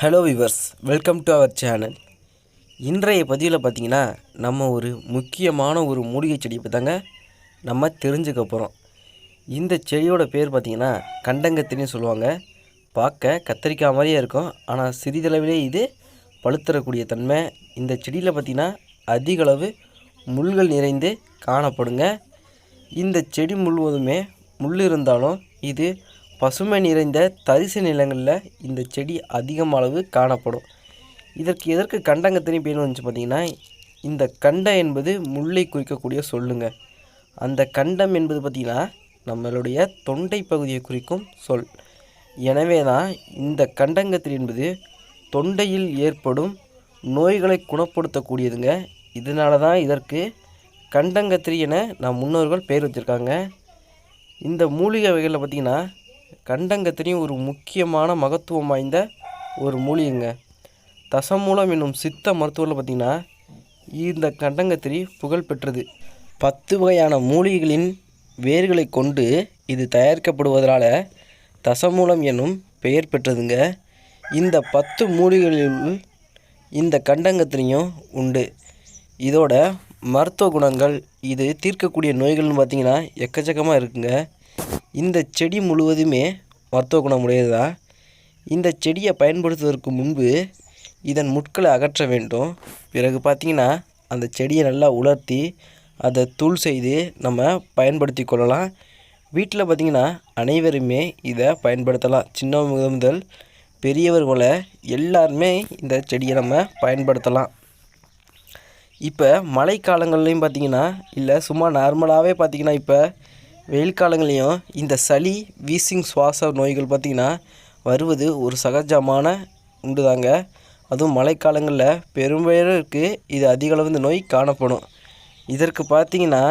Hello viewers welcome to our channel இன்றைய பதிவில் பார்த்திங்கன்னா நம்ம ஒரு முக்கியமான ஒரு மூலிகை செடியை தாங்க நம்ம தெரிஞ்சுக்க போகிறோம் இந்த செடியோட பேர் பார்த்திங்கன்னா கண்டங்கத்தின்னு சொல்லுவாங்க. பார்க்க கத்திரிக்காய் மாதிரியே இருக்கும். ஆனால் சிறிதளவிலே இது பழுத்தரக்கூடிய தன்மை. இந்த செடியில் பார்த்திங்கன்னா அதிகளவு முள்கள் நிறைந்து காணப்படுங்க. இந்த செடி முழுவதுமே முள் இருந்தாலும் இது பசுமை நிறைந்த தரிசு நிலங்களில் இந்த செடி அதிகம் அளவு காணப்படும். இதற்கு எதற்கு கண்டங்கத்தினி பேர் வந்துச்சு பார்த்தீங்கன்னா இந்த கண்டம் என்பது முல்லை குறிக்கக்கூடிய சொல்லுங்க. அந்த கண்டம் என்பது பார்த்திங்கன்னா நம்மளுடைய தொண்டை பகுதியை குறிக்கும் சொல். எனவே தான் இந்த கண்டங்கத்திரி என்பது தொண்டையில் ஏற்படும் நோய்களை குணப்படுத்தக்கூடியதுங்க. இதனால தான் இதற்கு கண்டங்கத்திரி என நம் முன்னோர்கள் பெயர் வச்சுருக்காங்க. இந்த மூலிகை வகைகளில் பார்த்திங்கன்னா கண்டங்கத்திரியும் ஒரு முக்கியமான மகத்துவம் வாய்ந்த ஒரு மூலிகைங்க தசமூலம் என்னும் சித்த மருத்துவத்தில் பார்த்திங்கன்னா இந்த கண்டங்கத்திரி புகழ் பெற்றது. பத்து வகையான மூலிகைகளின் வேர்களை கொண்டு இது தயாரிக்கப்படுவதால் தசமூலம் என்னும் பெயர் பெற்றதுங்க. இந்த பத்து மூலிகைகளில் இந்த கண்டங்கத்திரியும் உண்டு. இதோட மருத்துவ குணங்கள் இது தீர்க்கக்கூடிய நோய்கள்னு பார்த்திங்கன்னா எக்கச்சக்கமாக இருக்குங்க. இந்த செடி முழுவதுமே மருத்துவ குணமுடையது தான் இந்த செடியை பயன்படுத்துவதற்கு முன்பு இதன் முட்களை அகற்ற வேண்டும். பிறகு பார்த்திங்கன்னா அந்த செடியை நல்லா உலர்த்தி அதை தூள் செய்து நம்ம பயன்படுத்தி கொள்ளலாம். வீட்டில் பார்த்திங்கன்னா அனைவருமே இதை பயன்படுத்தலாம். சின்னவங்க முதல் பெரியவர் போல் எல்லாருமே இந்த செடியை நம்ம பயன்படுத்தலாம். இப்போ மழைக்காலங்கள்லையும் பார்த்திங்கன்னா இல்லை சும்மா நார்மலாகவே பார்த்திங்கன்னா இப்போ வெயில் காலங்கள்லேயும் இந்த சளி வீசிங் சுவாச நோய்கள் பார்த்திங்கன்னா வருவது ஒரு சகஜமான உண்டு தாங்க அதுவும் மழைக்காலங்களில் பெரும்பேருக்கு இது அதிகளவு இந்த நோய் காணப்படும். இதற்கு பார்த்திங்கன்னா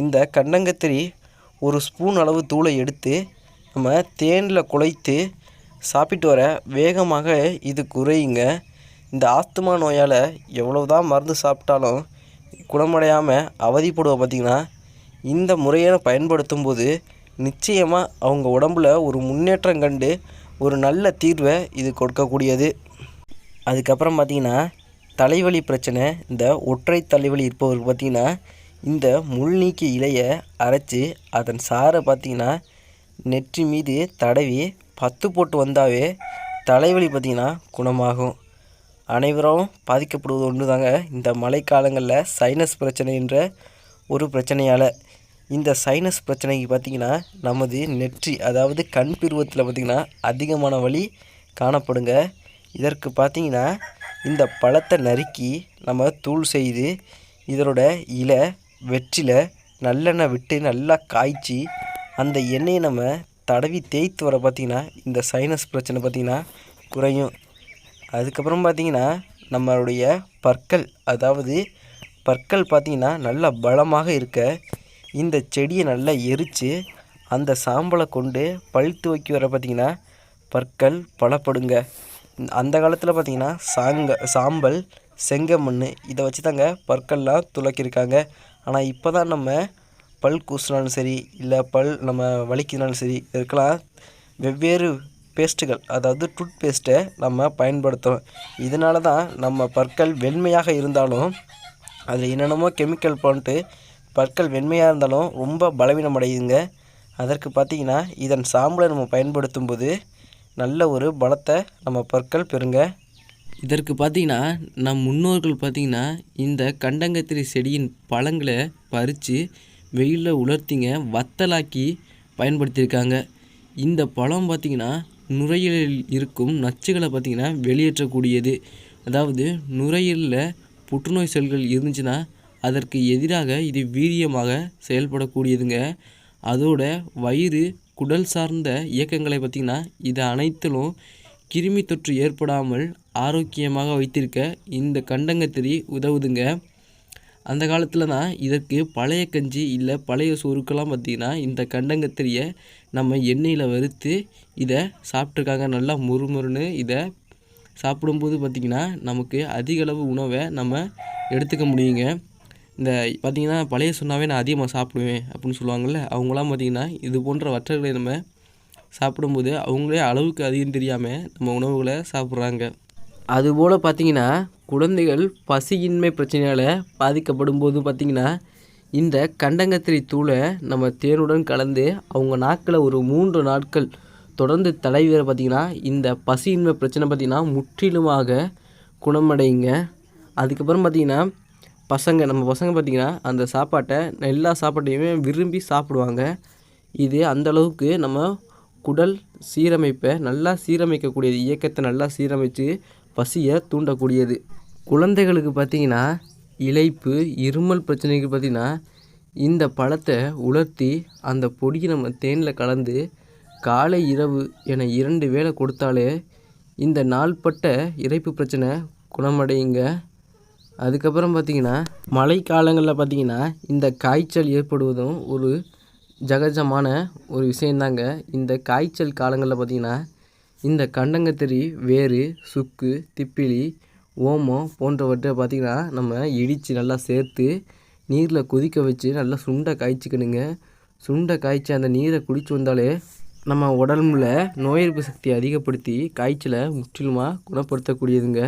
இந்த கண்டங்கத்திரி ஒரு ஸ்பூன் அளவு தூளை எடுத்து நம்ம தேனில் குழைத்து சாப்பிட்டு வர வேகமாக இது குறையுங்க. இந்த ஆஸ்துமா நோயால் எவ்வளோ தான் மருந்து சாப்பிட்டாலும் குணமடையாமல் அவதிப்படுவோம் பார்த்திங்கன்னா இந்த முறையை பயன்படுத்தும் போது நிச்சயமாக அவங்க உடம்புல ஒரு முன்னேற்றம் கண்டு ஒரு நல்ல தீர்வை இது கொடுக்கக்கூடியது. அதுக்கப்புறம் பார்த்திங்கன்னா தலைவலி பிரச்சனை இந்த ஒற்றை தலைவலி இருப்பவருக்கு பார்த்திங்கன்னா இந்த முள் நீக்கி இலையை அரைச்சி அதன் சாரை பார்த்திங்கன்னா நெற்றி மீது தடவி பத்து போட்டு வந்தாவே தலைவலி பார்த்திங்கன்னா குணமாகும். அனைவரும் பாதிக்கப்படுவது ஒன்று தாங்க இந்த மழைக்காலங்களில் சைனஸ் பிரச்சனை என்ற ஒரு பிரச்சனையால். இந்த சைனஸ் பிரச்சனைக்கு பார்த்திங்கன்னா நமது நெற்றி அதாவது கண் பிருவத்தில் பார்த்திங்கன்னா அதிகமான வலி காணப்படுங்க. இதற்கு பார்த்திங்கன்னா இந்த பழத்தை நறுக்கி நம்ம தூள் செய்து இதனோட இலை வெற்றில நல்லெண்ணெய் விட்டு நல்லா காய்ச்சி அந்த எண்ணெயை நம்ம தடவி தேய்த்து வர பார்த்திங்கன்னா இந்த சைனஸ் பிரச்சனை பார்த்திங்கன்னா குறையும். அதுக்கப்புறம் பார்த்திங்கன்னா நம்மளுடைய பற்கள் அதாவது பற்கள் பார்த்திங்கன்னா நல்லா பலமாக இருக்க இந்த செடியை நல்லா எரித்து அந்த சாம்பலை கொண்டு பழுத்து வைக்க வர பார்த்திங்கன்னா பற்கள் பலப்படுங்க அந்த காலத்தில் பார்த்திங்கன்னா சாங்க சாம்பல் செங்கமண் இதை வச்சு தாங்க பற்கள்லாம் துளக்கியிருக்காங்க. ஆனால் இப்போ தான் நம்ம பல் கூசினாலும் சரி இல்லை பல் நம்ம வலிக்கினாலும் சரி இதுக்கெல்லாம் வெவ்வேறு பேஸ்ட்டுகள் அதாவது டூத் பேஸ்ட்டை நம்ம பயன்படுத்துகிறோம் இதனால தான் நம்ம பற்கள் வெண்மையாக இருந்தாலும் அதில் என்னென்னமோ கெமிக்கல் போன்ட்டு பற்கள் வெண்மையாக இருந்தாலும் ரொம்ப பலவீனம் அடையுதுங்க. அதற்கு பார்த்திங்கன்னா இதன் சாம்பலை நம்ம பயன்படுத்தும் போது நல்ல ஒரு பலத்தை நம்ம பற்கள் பெறுங்க. இதற்கு பார்த்திங்கன்னா நம் முன்னோர்கள் பார்த்திங்கன்னா இந்த கண்டங்கத்திரி செடியின் பழங்களை பறித்து வெயிலில் உலர்த்திங்க வத்தலாக்கி பயன்படுத்தியிருக்காங்க. இந்த பழம் பார்த்திங்கன்னா நுரையீரலில் இருக்கும் நச்சுகளை பார்த்திங்கன்னா வெளியேற்றக்கூடியது. அதாவது நுரையீரலில் புற்றுநோய் செல்கள் இருந்துச்சுன்னா அதற்கு எதிராக இது வீரியமாக செயல்படக்கூடியதுங்க. அதோட வயிறு குடல் சார்ந்த இயக்கங்களை பார்த்திங்கன்னா இது அனைத்திலும் கிருமி தொற்று ஏற்படாமல் ஆரோக்கியமாக வைத்திருக்க இந்த கண்டங்கத்திரி உதவுதுங்க. அந்த காலத்தில் தான் இதற்கு பழைய கஞ்சி இல்லை பழைய சோறுக்கெல்லாம் பார்த்திங்கன்னா இந்த கண்டங்கத்திரியை நம்ம எண்ணெயில் வறுத்து இதை சாப்பிட்ருக்காங்க நல்லா முறுமுறுன்னு இதை சாப்பிடும்போது பார்த்திங்கன்னா நமக்கு அதிகளவு உணவை நம்ம எடுத்துக்க முடியுங்க. இந்த பார்த்திங்கன்னா பழைய சொன்னாவே நான் அதிகமாக சாப்பிடுவேன் அப்படின்னு சொல்லுவாங்கள்ல அவங்களாம் பார்த்திங்கன்னா இது போன்ற வற்றல்களை நம்ம சாப்பிடும்போது அவங்களே அளவுக்கு அதிகம் தெரியாமல் நம்ம உணவுகளை சாப்பிட்றாங்க. அதுபோல் பார்த்தீங்கன்னா குழந்தைகள் பசியின்மை பிரச்சனையால் பாதிக்கப்படும் போது பார்த்திங்கன்னா இந்த கண்டங்கத்திரி தூளை நம்ம தேனுடன் கலந்து அவங்க நாக்கில் ஒரு மூன்று நாட்கள் தொடர்ந்து தலைவர பார்த்திங்கன்னா இந்த பசியின்மை பிரச்சனை பார்த்திங்கன்னா முற்றிலுமாக குணமடையுங்க அதுக்கப்புறம் பார்த்திங்கன்னா பசங்க நம்ம பசங்க பார்த்திங்கன்னா அந்த சாப்பாட்டை எல்லா சாப்பாட்டையுமே விரும்பி சாப்பிடுவாங்க. இது அந்தளவுக்கு நம்ம குடல் சீரமைப்பை நல்லா சீரமைக்கக்கூடியது இயக்கத்தை நல்லா சீரமைத்து பசியை தூண்டக்கூடியது. குழந்தைகளுக்கு பார்த்திங்கன்னா இழைப்பு இருமல் பிரச்சனைக்கு பார்த்திங்கன்னா இந்த பழத்தை உலர்த்தி அந்த பொடியை நம்ம தேனில் கலந்து காலை இரவு என இரண்டு வேளை கொடுத்தாலே இந்த நாள்பட்ட இறைப்பு பிரச்சனை குணமடையுங்க. அதுக்கப்புறம் பார்த்திங்கன்னா மழை காலங்களில் பார்த்திங்கன்னா இந்த காய்ச்சல் ஏற்படுவதும் ஒரு ஜகஜமான ஒரு விஷயந்தாங்க. இந்த காய்ச்சல் காலங்களில் பார்த்திங்கன்னா இந்த கண்டங்கத்திரி வேறு சுக்கு திப்பிலி ஓமம் போன்றவற்றை பார்த்திங்கன்னா நம்ம இடித்து நல்லா சேர்த்து நீரில் கொதிக்க வச்சு நல்லா சுண்டை காய்ச்சிக்கணுங்க. சுண்டை காய்ச்சி அந்த நீரை குடிச்சு வந்தாலே நம்ம உடம்புல நோய் எதிர்ப்பு சக்தியை அதிகப்படுத்தி காய்ச்சலை முற்றிலுமாக குணப்படுத்தக்கூடியதுங்க.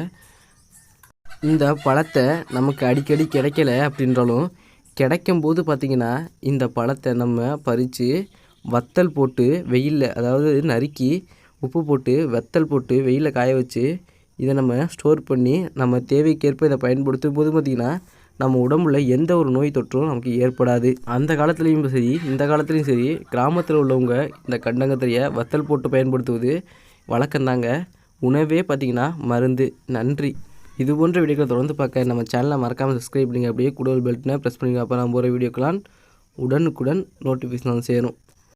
இந்த பழத்தை நமக்கு அடிக்கடி கிடைக்கல அப்படின்றாலும் கிடைக்கும் போது பார்த்திங்கன்னா இந்த பழத்தை நம்ம பறித்து வத்தல் போட்டு வெயிலில் அதாவது நறுக்கி உப்பு போட்டு வத்தல் போட்டு வெயிலில் காய வச்சு இதை நம்ம ஸ்டோர் பண்ணி நம்ம தேவைக்கேற்ப இதை பயன்படுத்தும் போது பார்த்திங்கன்னா நம்ம உடம்புல எந்த ஒரு நோய் தொற்றும் நமக்கு ஏற்படாது. அந்த காலத்துலேயும் சரி இந்த காலத்துலேயும் சரி கிராமத்தில் உள்ளவங்க இந்த கண்டங்கத்திரையை வத்தல் போட்டு பயன்படுத்துவது வழக்கம்தாங்க. உணவே பார்த்திங்கன்னா மருந்து. நன்றி. இது போன்ற வீடியோக்களை தொடர்ந்து பார்க்க நம்ம சேனலை மறக்காமல் சப்ஸ்கிரைப் பண்ணிங்க அப்படியே கூடுதல் பெல்ட்னா ப்ரெஸ் பண்ணிங்க அப்போ நம்ம போகிற வீடியோக்கெல்லாம் உடனுக்குடன் நோட்டிஃபிகேஷன் வந்து சேரும்.